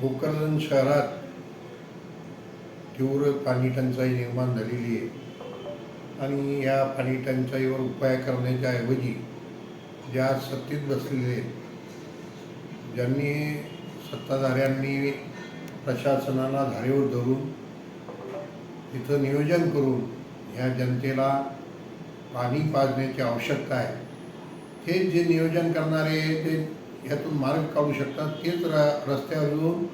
भोकरदन शहरात तीव्र पाणी टंचाई निर्माण झालेली आहे. आणि या पाणी टंचाईवर उपाय करण्याच्या ऐवजी ज्या सत्तेत बसलेले आहेत ज्यांनी सत्ताधाऱ्यांनी प्रशासनाला धारेवर धरून तिथं नियोजन करून ह्या जनतेला पाणी पाजण्याची आवश्यकता आहे. हे जे नियोजन करणारे ते ह्यातून मार्ग काढू शकतात. तेच र रस्त्यावर येऊन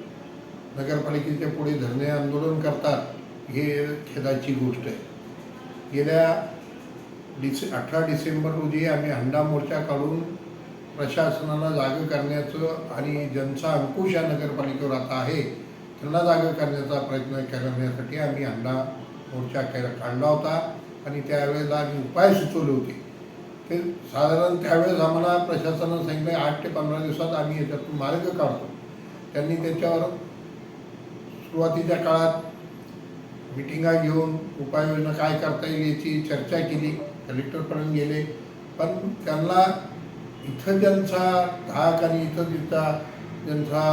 नगरपालिकेच्या पुढे धरणे आंदोलन करतात हे खेदाची गोष्ट आहे. गेल्या डिस अठरा डिसेंबर रोजी आम्ही हंडा मोर्चा काढून प्रशासनाला जागं करण्याचं आणि ज्यांचा अंकुश या नगरपालिकेवर आता आहे त्यांना जागं करण्याचा प्रयत्न करण्यासाठी आम्ही हंडा मोर्चा काढला होता आणि त्यावेळेला आम्ही उपाय सुचवले होते. ते साधारण त्यावेळेस आम्हाला प्रशासनानं सांगितलं आठ ते पंधरा दिवसात आम्ही याच्यातून मार्ग काढतो. त्यांनी त्याच्यावर सुरुवातीच्या काळात मिटिंगा घेऊन उपाययोजना काय करता येईल याची चर्चा केली कलेक्टरपर्यंत गेले. पण त्यांना इथं ज्यांचा धाक आणि इथं जिथं ज्यांचा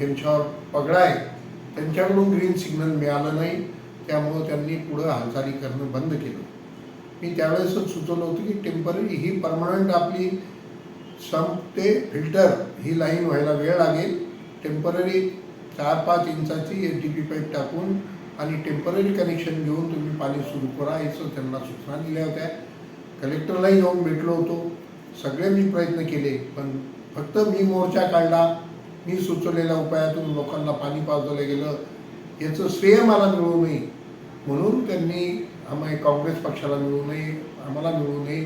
यांच्यावर पगडा आहे त्यांच्याकडून ग्रीन सिग्नल मिळालं नाही. त्यामुळं त्यांनी पुढं हालचाली करणं बंद केलं. मी त्यावेळेसच सुचवलं होतं की टेंपररी ही परमनंट आपली संप ते फिल्टर ही लाईन व्हायला वेळ लागेल. टेंपररी चार पाच इंचाची एच डी पी पाईप टाकून आणि टेंपररी कनेक्शन घेऊन तुम्ही पाणी सुरू करा याचं त्यांना सूचना दिल्या होत्या. कलेक्टरलाही जाऊन भेटलो होतो. सगळे मी प्रयत्न केले पण फक्त मी मोर्चा काढला. मी सुचवलेल्या उपायातून लोकांना पाणी पाजवलं गेलं. याचं श्रेय मला मिळू नये. म्हणून त्यांनी आम्ही काँग्रेस पक्षाला मिळू नये आम्हाला मिळू नये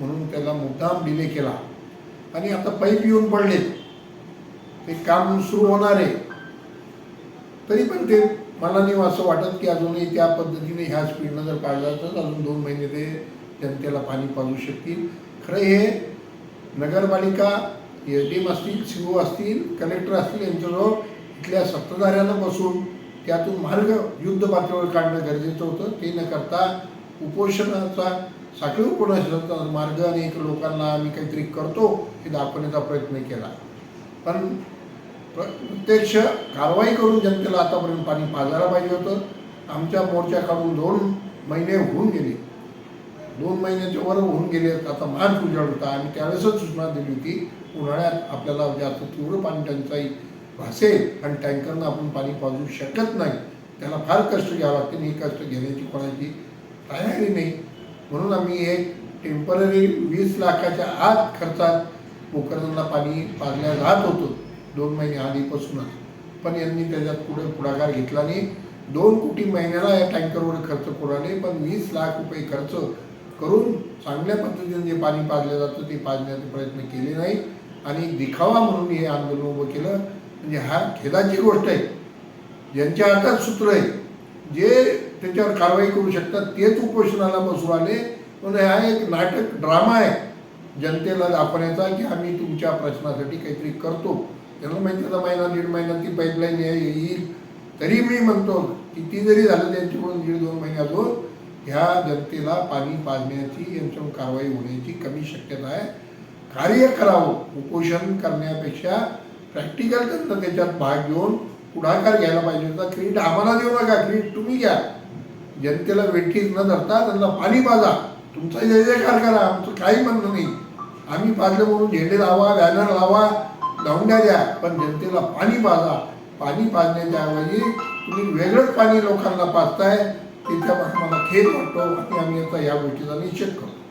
म्हणून त्याला मुद्दाम डिले केला. आणि आता पाईप येऊन पडले. ते काम सुरू होणार आहे. तरी पण ते मला नाही असं वाटत की अजूनही त्या पद्धतीने ह्या स्पीडनं जर पाळलं तर अजून दोन महिने ते जनतेला पाणी पाजू शकतील. खरं हे नगरपालिका एस डी एम असतील सी ओ असतील कलेक्टर असतील यांच्याजवळ इथल्या सत्ताधाऱ्यांना बसून त्यातून मार्ग युद्ध पातळीवर काढणं गरजेचं होतं. ते न करता उपोषणाचा साखळी उपोषणाचा मार्ग आणि एक लोकांना आम्ही काहीतरी करतो हे दाखवण्याचा प्रयत्न केला. पण प्र- प्रत्यक्ष कारवाई करून जनतेला आतापर्यंत पाणी पाजायला पाहिजे होतं. आमच्या मोर्चा काढून दोन महिने होऊन गेले. दोन महिन्याच्या वर होऊन गेले. आता मार्च उजाड होता आणि त्यावेळेसच सूचना दिली होती. उन्हाळ्यात आपल्याला जास्त तीव्र पाणी टंचाई भासेल आणि टँकरनं आपण पाणी पाजू शकत नाही त्याला फार कष्ट घ्यावं लागते आणि हे कष्ट घेण्याची कोणाची तयारी नाही. म्हणून आम्ही एक टेंपररी वीस लाखाच्या आत खर्चात पोखरणला पाणी पाजल्या जात होतो. दोन महिने आधीपासूनच पण यांनी त्याच्यात पुढे पुढाकार घेतला नाही. दोन कोटी महिन्याला या टँकरवर खर्च करू नाही पण वीस लाख रुपये खर्च करून चांगल्या पद्धतीने जे पाणी पाजलं जातं ते पाजण्याचा प्रयत्न केले नाही आणि दिखावा म्हणून हे आंदोलन उभं केलं. म्हणजे हा खेदाची गोष्ट आहे. ज्यांच्या हातात सूत्र आहे. जे त्याच्यावर कारवाई करू शकतात तेच उपोषणाला बसू आले. म्हणून हा एक नाटक ड्रामा आहे. जनतेला दाखवण्याचा की आम्ही तुमच्या प्रश्नासाठी काहीतरी करतो. त्यांना माहिती आता महिना दीड महिना ती पाईपलाईन येईल. तरी मी म्हणतो किती जरी झालं त्यांच्याकडून दीड दोन महिने अजून ह्या जनतेला पाणी पाजण्याची यांच्यावर कारवाई होण्याची कमी शक्यता आहे. कार्य करावं उपोषण करण्यापेक्षा प्रॅक्टिकल त्यांना त्याच्यात भाग घेऊन पुढाकार घ्यायला पाहिजे होता. क्रेडिट आम्हाला देऊ नका क्रेडिट तुम्ही घ्या. जनतेला वेठीस न धरता त्यांना पाणी पाजा. तुमचा जय जयकार करा आमचं काही म्हणणं नाही. आम्ही पाजलं म्हणून झेंडे लावा बॅनर लावा धावण्या द्या पण जनतेला पाणी पाजा. पाणी पाजण्याच्या ऐवजी तुम्ही वेगळंच पाणी लोकांना पाजताय त्याच्या मला खेद वाटतो आणि आम्ही आता या गोष्टीचा निषेध करतो.